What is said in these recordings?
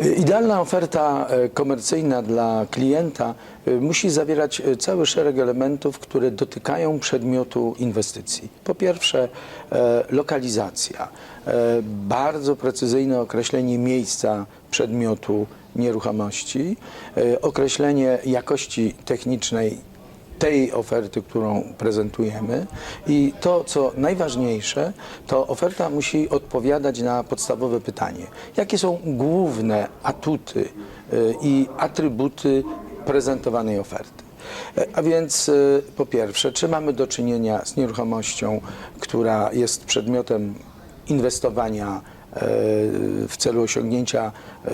Idealna oferta e, komercyjna dla klienta e, musi zawierać e, cały szereg elementów, które dotykają przedmiotu inwestycji. Po pierwsze, lokalizacja, bardzo precyzyjne określenie miejsca przedmiotu nieruchomości, określenie jakości technicznej tej oferty, którą prezentujemy. I to, co najważniejsze, to oferta musi odpowiadać na podstawowe pytanie: jakie są główne atuty y, i atrybuty prezentowanej oferty? E, A więc y, po pierwsze, czy mamy do czynienia z nieruchomością, która jest przedmiotem inwestowania w celu osiągnięcia e,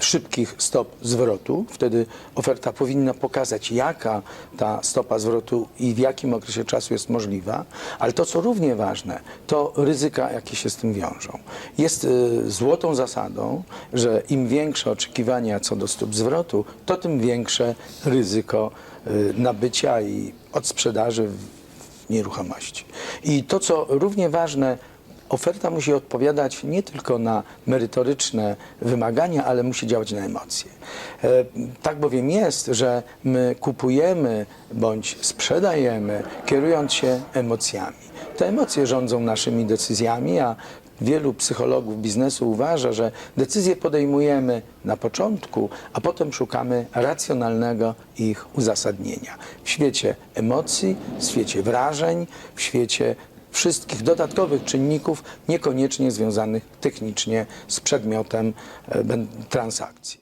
szybkich stop zwrotu. Wtedy oferta powinna pokazać, jaka ta stopa zwrotu i w jakim okresie czasu jest możliwa, ale to, co równie ważne, to ryzyka, jakie się z tym wiążą. Jest e, złotą zasadą, że im większe oczekiwania co do stóp zwrotu, to tym większe ryzyko e, nabycia i odsprzedaży nieruchomości. I to, co równie ważne, oferta musi odpowiadać nie tylko na merytoryczne wymagania, ale musi działać na emocje. E, Tak bowiem jest, że my kupujemy bądź sprzedajemy, kierując się emocjami. Te emocje rządzą naszymi decyzjami, a Wielu psychologów biznesu uważa, że decyzje podejmujemy na początku, a potem szukamy racjonalnego ich uzasadnienia. W świecie emocji, w świecie wrażeń, w świecie wszystkich dodatkowych czynników, niekoniecznie związanych technicznie z przedmiotem e, transakcji.